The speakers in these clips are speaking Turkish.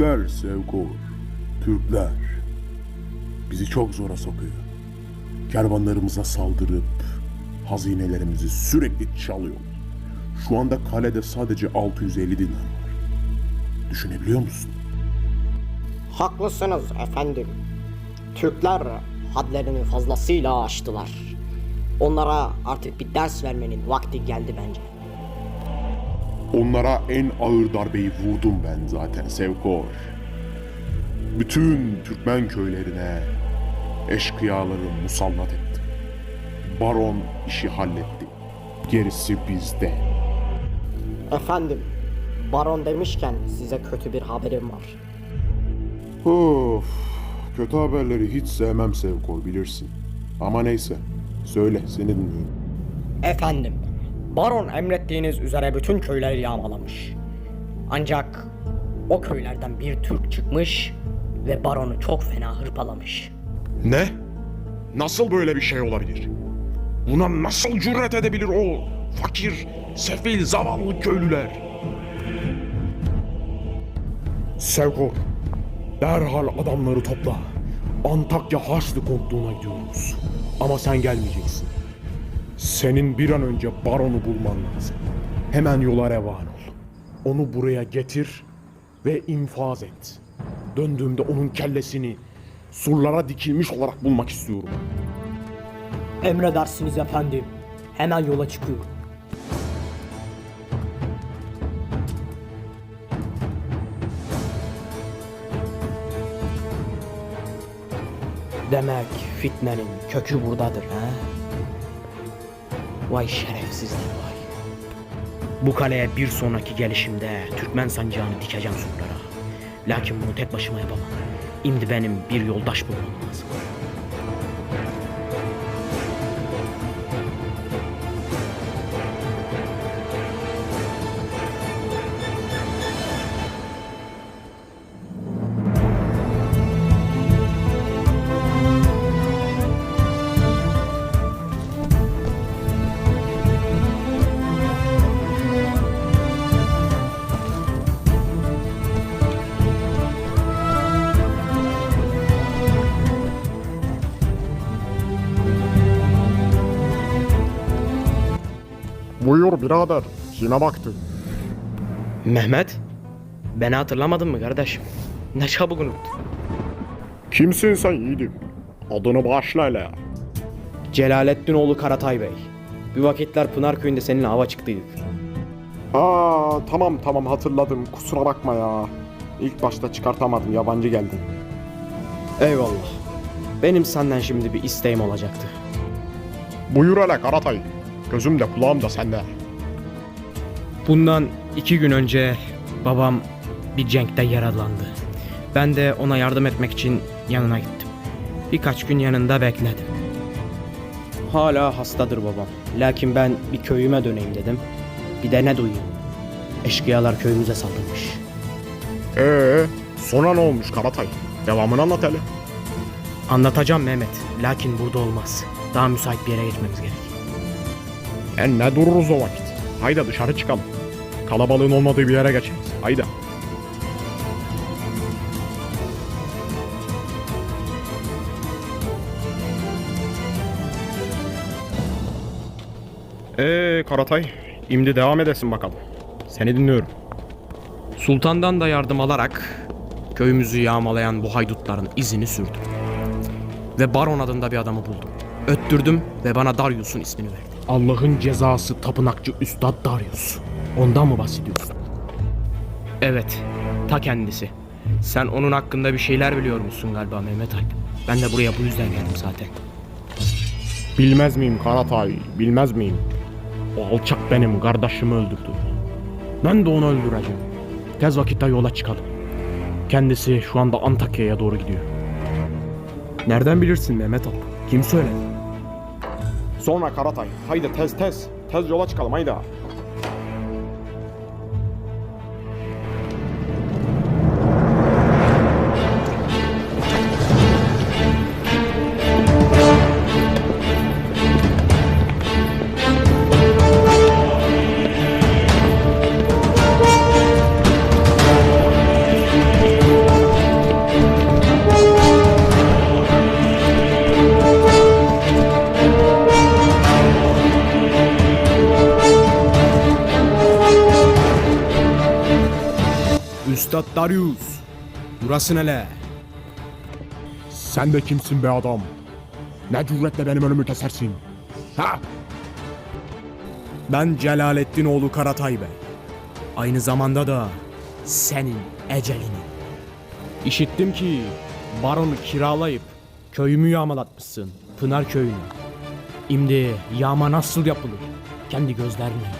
Türkler Sevkor. Türkler. Bizi çok zora sokuyor. Kervanlarımıza saldırıp hazinelerimizi sürekli çalıyor. Şu anda kalede sadece 650 dinar var. Düşünebiliyor musun? Haklısınız efendim. Türkler hadlerini fazlasıyla aştılar. Onlara artık bir ders vermenin vakti geldi bence. Onlara en ağır darbeyi vurdum ben zaten Sevkor. Bütün Türkmen köylerine eşkıyaları musallat ettim. Baron işi halletti. Gerisi bizde. Efendim, baron demişken size kötü bir haberim var. Of, kötü haberleri hiç sevmem Sevkor bilirsin. Ama neyse, söyle seni dinliyorum. Efendim, baron emrettiğiniz üzere bütün köyleri yağmalamış. Ancak o köylerden bir Türk çıkmış ve baronu çok fena hırpalamış. Ne? Nasıl böyle bir şey olabilir? Buna nasıl cüret edebilir o fakir, sefil, zavallı köylüler? Sevkor, derhal adamları topla. Antakya Haçlı Kontluğu'na gidiyoruz. Ama sen gelmeyeceksin. Senin bir an önce baronu bulman lazım. Hemen yola revan ol. Onu buraya getir ve infaz et. Döndüğümde onun kellesini surlara dikilmiş olarak bulmak istiyorum. Emredersiniz efendim. Hemen yola çıkıyorum. Demek fitnenin kökü buradadır ha? Vay şerefsizler vay. Bu kaleye bir sonraki gelişimde Türkmen sancağını dikeceğim surlara. Lakin bunu tek başıma yapamam. Şimdi benim bir yoldaş bulmam lazım. Buyur birader, kime baktın? Mehmet, beni hatırlamadın mı kardeşim? Ne çabuk unuttun. Kimsin sen yiğidim? Adını bağışla hele. Celalettin oğlu Karatay Bey. Bir vakitler Pınar köyünde seninle hava çıktıydık. Aa tamam tamam hatırladım kusura bakma ya. İlk başta çıkartamadım yabancı geldin. Eyvallah. Benim senden şimdi bir isteğim olacaktı. Buyur hele Karatay. Gözüm de kulağım da sende. Bundan iki gün önce babam bir cenkte yaralandı. Ben de ona yardım etmek için yanına gittim. Birkaç gün yanında bekledim. Hala hastadır babam. Lakin ben bir köyüme döneyim dedim. Bir de ne duyayım. Eşkıyalar köyümüze saldırmış. Ee, sonra ne olmuş Karatay? Devamını anlat hele. Anlatacağım Mehmet. Lakin burada olmaz. Daha müsait bir yere geçmemiz gerek. E ne dururuz o vakit? Haydi dışarı çıkalım. Kalabalığın olmadığı bir yere geçeriz. Haydi. Ee Karatay, şimdi devam edesin bakalım. Seni dinliyorum. Sultandan da yardım alarak köyümüzü yağmalayan bu haydutların izini sürdüm. Ve Baron adında bir adamı buldum. Öttürdüm ve bana Darius'un ismini verdi. Allah'ın cezası tapınakçı Üstad Darius. Ondan mı bahsediyorsun? Evet, ta kendisi. Sen onun hakkında bir şeyler biliyor musun galiba Mehmet Alp? Ben de buraya bu yüzden geldim zaten. Bilmez miyim Karatay, bilmez miyim? O alçak benim kardeşimi öldürdü. Ben de onu öldüreceğim. Tez vakitte yola çıkalım. Kendisi şu anda Antakya'ya doğru gidiyor. Nereden bilirsin Mehmet Alp? Kim söyledi? Sonra Karatay haydi tez tez tez yola çıkalım haydi. Evlat Darius. Burası nele? Sen de kimsin be adam? Ne cüretle benim önümü kesersin? Ha? Ben Celalettin oğlu Karatay Bey. Aynı zamanda da senin ecelini. İşittim ki baronu kiralayıp köyümü yağmalatmışsın. Pınar köyünü. Şimdi yağma nasıl yapılır? Kendi gözlerimle.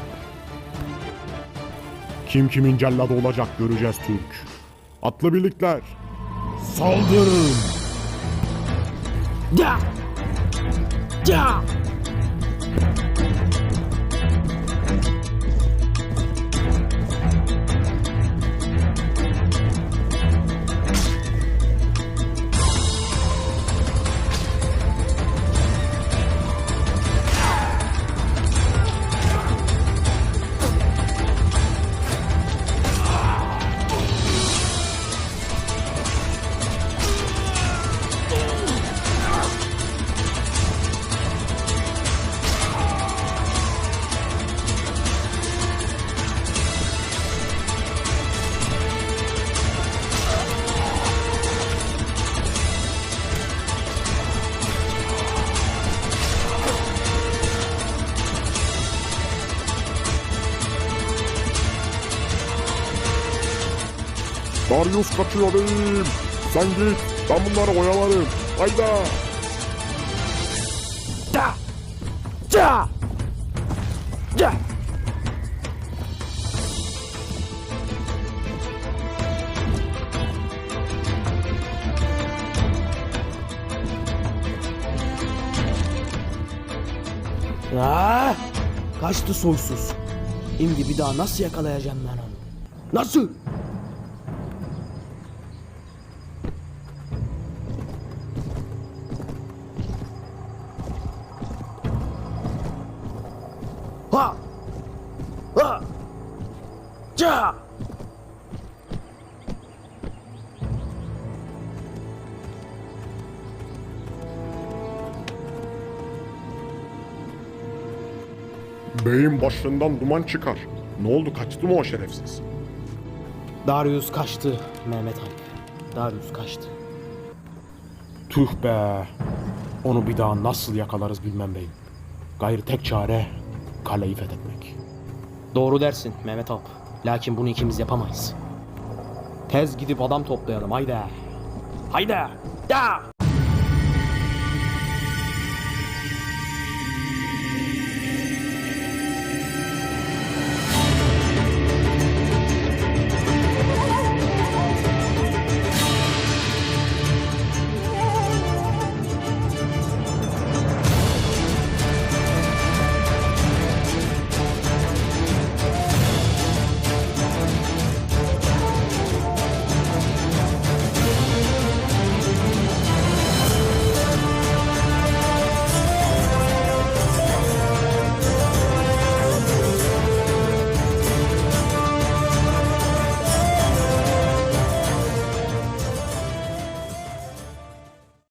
Kim kimin celladı olacak göreceğiz Türk. Atlı birlikler. Saldırın. Ya! Ya! Darius kaçıyor beyim. Sen git. Ben bunları oyalarım. Hayda. Ya! Ya! Ya! Ah! Kaçtı soysuz. Şimdi bir daha nasıl yakalayacağım ben onu? Nasıl? Ha! Ha! Ya! Beyim başından duman çıkar. Ne oldu kaçtı mı o şerefsiz? Darius kaçtı Mehmet Alp. Darius kaçtı. Tüh be. Onu bir daha nasıl yakalarız bilmem beyim. Gayrı tek çare kaleyi fethetmek. Doğru dersin Mehmet Alp. Lakin bunu ikimiz yapamayız. Tez gidip adam toplayalım haydi. Haydi. Ya!